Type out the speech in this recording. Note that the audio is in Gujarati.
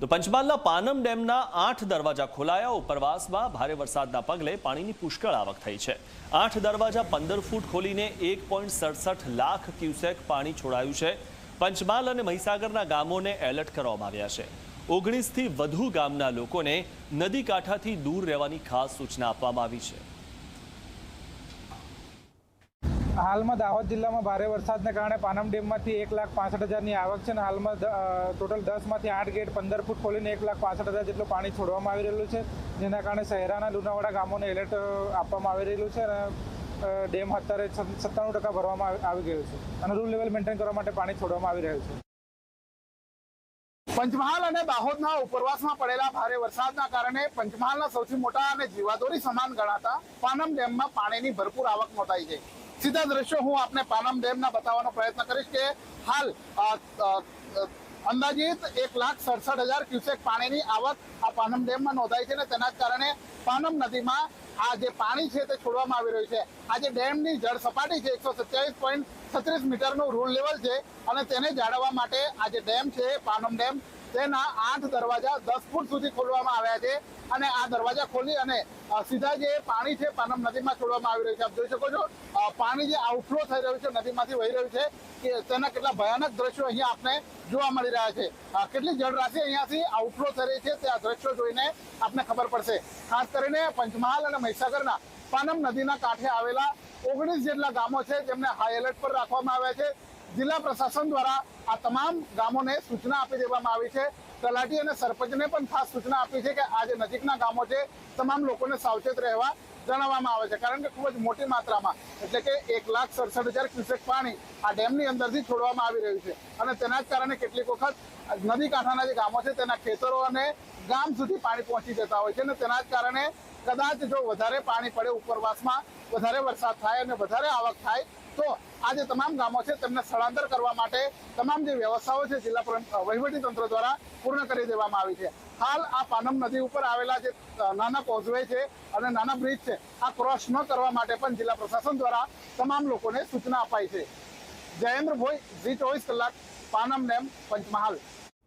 તો પંચમહાલના પાનમ ડેમના આઠ દરવાજા ખોલાયા. ઉપરવાસમાં ભારે વરસાદના પગલે પાણીની પુષ્કળ આવક થઈ છે. આઠ દરવાજા પંદર ફૂટ ખોલીને એક લાખ ક્યુસેક પાણી છોડાયું છે. પંચમહાલ અને મહીસાગરના ગામોને એલર્ટ કરવામાં આવ્યા છે. ઓગણીસથી વધુ ગામના લોકોને નદી કાંઠાથી દૂર રહેવાની ખાસ સૂચના આપવામાં આવી છે. હાલમાં દાહોદ જિલ્લામાં ભારે વરસાદને કારણે પાનમ ડેમમાંથી એક લાખ પાસઠ હજારની આવક છે અને હાલમાં ટોટલ દસમાંથી આઠ ગેટ પંદર ફૂટ ખોલીને એક લાખ પાસઠ હજાર જેટલું પાણી છોડવામાં આવી રહેલું છે. જેના કારણે શહેરાના લુણાવાડા ગામોને એલર્ટ આપવામાં આવી રહેલું છે અને ડેમ અત્યારે સત્તાણું ટકા ભરવામાં આવી- ગયું છે. અને રૂલ લેવલ મેન્ટેન કરવા માટે પાણી છોડવામાં આવી રહ્યું છે. પંચમહાલ અને દાહોદના ઉપરવાસમાં પડેલા ભારે વરસાદના કારણે પંચમહાલના સૌથી મોટા અને જીવાદોરી સમાન ગણાતા પાનમ ડેમમાં પાણીની ભરપૂર આવક નોંધાઈ છે સીધા દ્રશ્યો હું આપને પાનમ ડેમના બતાવવાનો પ્રયત્ન કરીશ કે હાલ અંદાજિત એક લાખ સડસઠ હજાર ક્યુસેક પાણીની આવક આ પાનમ ડેમમાં નોંધાઈ છે અને તેના કારણે પાનમ નદીમાં આ જે પાણી છે તે છોડવામાં આવી રહ્યું છે. આ જે ડેમની જળ સપાટી છે, એકસો સત્યાવીસ પોઈન્ટ છત્રીસ મીટરનું રૂલ લેવલ છે અને તેને જાળવવા માટે આ જે ડેમ છે પાનમ ડેમ તેના આઠ દરવાજા દસ ફૂટ સુધી ખોલવામાં આવ્યા છે અને આ દરવાજા ખોલી અને સીધા જે પાણી છે પાનમ નદીમાં છોડવામાં આવી રહ્યું છે. આપ જોઈ શકો છો પાણી જે આઉટફ્લો થઈ રહ્યું છે, નદીમાંથી વહી રહ્યું છે, કે તેના કેટલા ભયાનક દ્રશ્યો અહીંયા આપને જોવા મળી રહ્યા છે. કેટલી જળરાશિ અહીંયાથી આઉટફ્લો થઈ રહી છે તે આ દ્રશ્યો જોઈને આપને ખબર પડશે. ખાસ કરીને પંચમહાલ અને મહીસાગરના પાનમ નદીના કાંઠે આવેલા ઓગણીસ જેટલા ગામો છે, જેમને હાઈ એલર્ટ પર રાખવામાં આવ્યા છે. જિલ્લા પ્રશાસન દ્વારા આ તમામ ગામોને સૂચના આપી દેવામાં આવી છે. તલાટી અને સરપંચને પણ ખાસ સૂચના આપી છે કે આ જે નજીકના ગામો છે, તમામ લોકોને સાવચેત રહેવા જણાવવામાં આવે છે. કારણ કે ખૂબ જ મોટી માત્રામાં, એટલે કે એક લાખ સડસઠ હજાર ક્યુસેક પાણી આ ડેમની અંદરથી છોડવામાં આવી રહ્યું છે. અને તેના જ કારણે કેટલીક વખત નદી કાંઠાના જે ગામો છે, તેના ખેતરો અને ગામ સુધી પાણી પહોંચી જતા હોય છે. અને તેના જ કારણે કદાચ જો વધારે પાણી પડે ઉપરવાસમાં, વધારે વરસાદ થાય અને વધારે આવક થાય, તો આ જે તમામ ગામો છે તેમને સ્થળાંતર કરવા માટે તમામ જે વ્યવસ્થાઓ છે જિલ્લા વહીવટી તંત્ર દ્વારા પૂર્ણ કરી દેવામાં આવી છે. હાલ આ પાનમ નદી ઉપર આવેલા જે નાના કોઝવે છે અને નાના બ્રિજ છે, આ ક્રોસ ન કરવા માટે પણ જિલ્લા પ્રશાસન દ્વારા તમામ લોકોને સૂચના અપાઈ છે. જયેન્દ્ર ભોઈ ઝી ચોવીસ કલાક, પાનમ નેમ પંચમહાલ.